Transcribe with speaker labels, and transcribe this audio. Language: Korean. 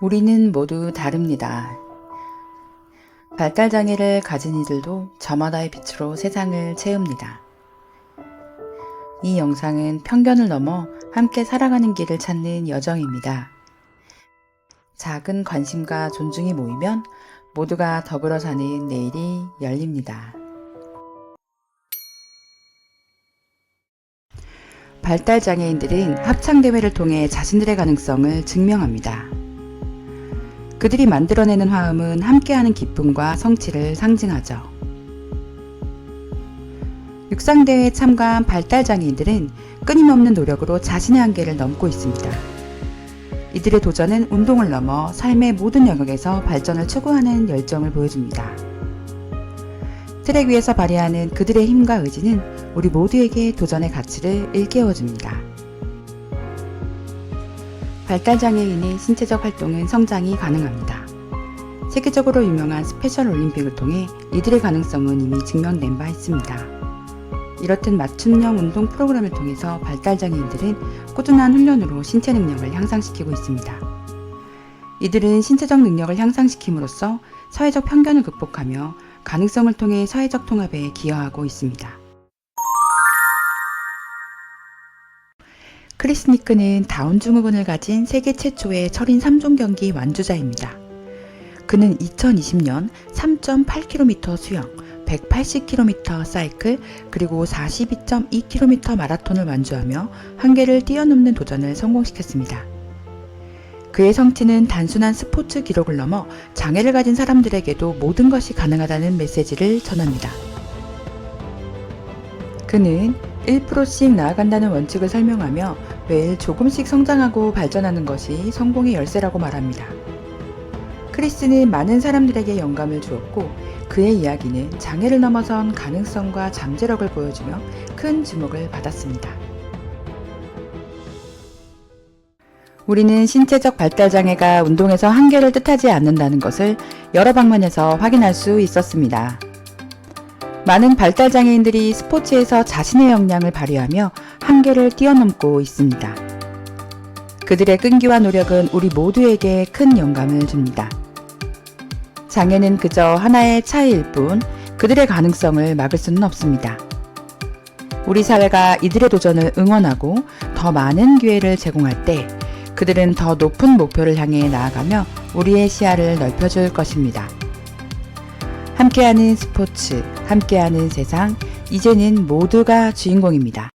Speaker 1: 우리는 모두 다릅니다. 발달장애를 가진 이들도 저마다의 빛으로 세상을 채웁니다. 이 영상은 편견을 넘어 함께 살아가는 길을 찾는 여정입니다. 작은 관심과 존중이 모이면 모두가 더불어 사는 내일이 열립니다. 발달장애인들은 합창대회를 통해 자신들의 가능성을 증명합니다. 그들이 만들어내는 화음은 함께하는 기쁨과 성취를 상징하죠. 육상대회에 참가한 발달장애인들은 끊임없는 노력으로 자신의 한계를 넘고 있습니다. 이들의 도전은 운동을 넘어 삶의 모든 영역에서 발전을 추구하는 열정을 보여줍니다. 트랙 위에서 발휘하는 그들의 힘과 의지는 우리 모두에게 도전의 가치를 일깨워줍니다. 발달장애인의 신체적 활동은 성장이 가능합니다. 세계적으로 유명한 스페셜 올림픽을 통해 이들의 가능성은 이미 증명된 바 있습니다. 이렇듯 맞춤형 운동 프로그램을 통해서 발달장애인들은 꾸준한 훈련으로 신체 능력을 향상시키고 있습니다. 이들은 신체적 능력을 향상시킴으로써 사회적 편견을 극복하며 가능성을 통해 사회적 통합에 기여하고 있습니다. 크리스 니크는 다운 증후군을 가진 세계 최초의 철인 3종 경기 완주자입니다. 그는 2020년 3.8km 수영, 180km 사이클, 그리고 42.2km 마라톤을 완주하며 한계를 뛰어넘는 도전을 성공시켰습니다. 그의 성취는 단순한 스포츠 기록을 넘어 장애를 가진 사람들에게도 모든 것이 가능하다는 메시지를 전합니다. 그는 1%씩 나아간다는 원칙을 설명하며 매일 조금씩 성장하고 발전하는 것이 성공의 열쇠라고 말합니다. 크리스는 많은 사람들에게 영감을 주었고 그의 이야기는 장애를 넘어선 가능성과 잠재력을 보여주며 큰 주목을 받았습니다. 우리는 신체적 발달 장애가 운동에서 한계를 뜻하지 않는다는 것을 여러 방면에서 확인할 수 있었습니다. 많은 발달 장애인들이 스포츠에서 자신의 역량을 발휘하며 한계를 뛰어넘고 있습니다. 그들의 끈기와 노력은 우리 모두에게 큰 영감을 줍니다. 장애는 그저 하나의 차이일 뿐 그들의 가능성을 막을 수는 없습니다. 우리 사회가 이들의 도전을 응원하고 더 많은 기회를 제공할 때 그들은 더 높은 목표를 향해 나아가며 우리의 시야를 넓혀줄 것입니다. 함께하는 스포츠, 함께하는 세상, 이제는 모두가 주인공입니다.